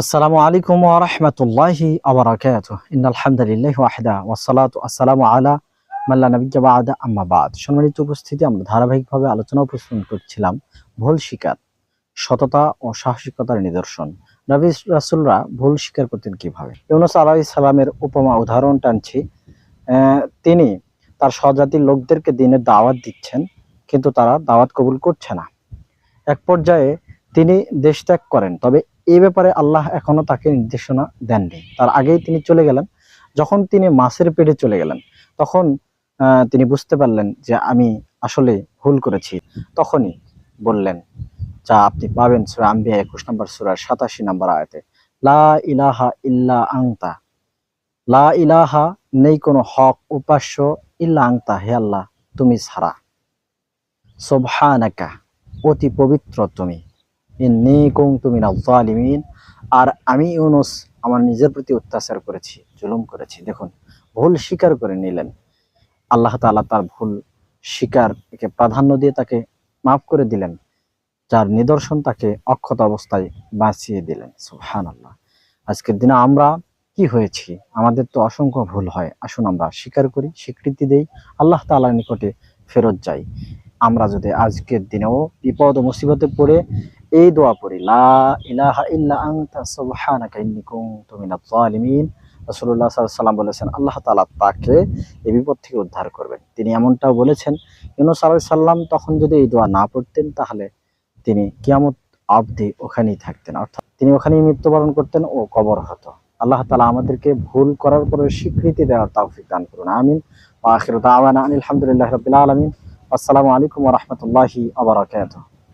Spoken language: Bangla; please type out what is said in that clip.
আসসালামু আলাইকুম ওয়া রাহমাতুল্লাহি ওয়া বারাকাতুহু। ইন্নাল হামদুলিল্লাহি ওয়াহদা ওয়াস সালাতু আসসালামু আলা মান লা নাবিয়্যা বা'দা, আম্মা বা'দ। সম্মানিত উপস্থিতি, আমরা ধারাবাহিকভাবে আলোচনা উপস্থাপন করছিলাম ভুল স্বীকার সততা ও সাহসিকতার নিদর্শন। নবী রাসূলরা ভুল স্বীকার করতেন কীভাবে? ইউনূস আলাইহিস সালামের উপমা উদাহরণ টানছি। তিনি তার স্বজাতির লোকদেরকে দিনের দাওয়াত দিচ্ছেন, কিন্তু তারা দাওয়াত কবুল করছে না। এক পর্যায়ে তিনি দেশ ত্যাগ করেন। তবে এ ব্যাপারে আল্লাহ এখনও তাকে নির্দেশনা দেননি। তার আগেই তিনি চলে গেলেন। যখন তিনি মাছের পেটে চলে গেলেন, তখন তিনি বুঝতে পারলেন যে আমি আসলে ভুল করেছি। তখনই বললেন, যা আপনি পাবেন সুরা আম্বিয়া একুশ নম্বর সুরার সাতাশি নম্বর আয়তে, লা ইলাহা ইল্লা আংতা লা ইলাহা নেই কোনো হক উপাস্য ইল্লা আংতা হে আল্লাহ, তুমি ছাড়া। সোবহানাকা, অতি পবিত্র তুমি। ইন্নী কুনতু মিনাল জালিমিন। আর আমি ইউনুস আমার নিজের প্রতি অত্যাচার করেছি, জুলুম করেছি। দেখুন, ভুল স্বীকার করে নিলেন। আল্লাহ তাআলা তার ভুল স্বীকারকে প্রাধান্য দিয়ে তাকে মাফ করে দিলেন, যার নিদর্শন তাকে অক্ষত অবস্থায় বাঁচিয়ে দিলেন। সুবহান আল্লাহ আজকের দিনে আমরা কি হয়েছি? আমাদের তো অসংখ্য ভুল হয়। আসুন আমরা স্বীকার করি, স্বীকৃতি দেই, আল্লাহ তাআলার নিকটে ফেরত যাই। আমরা যদি আজকের দিনেও বিপদ ও মুসিবতে পড়ে এই দোয়া পড়ি, লা ইলাহা ইল্লা আনতা, সুবহানাকা ইন্নী কুনতু মিনাজ জালিমিন রাসূলুল্লাহ সাল্লাল্লাহু সাল্লাম বলেছেন, আল্লাহ তাআলা তাকে এই বিপদ থেকে উদ্ধার করবেন। তিনি এমনটাও বলেছেন, ইউনূস আলাইহিস সাল্লাম তখন যদি এই দোয়া না পড়তেন, তাহলে তিনি কিয়ামত অবধি ওখানেই থাকতেন। অর্থাৎ তিনি ওখানেই মৃত্যুবরণ করতেন ও কবর হতো। আল্লাহ তাআলা আমাদেরকে ভুল করার পরে স্বীকৃতি দেওয়ার তৌফিক দান করুন। আমিন। আখিরু দাওয়ানা আনিল হামদুলিল্লাহি রাব্বিল আলামিন। আসসালামু আলাইকুম রাহমাতুল্লাহি ওয়া বারাকাতুহু।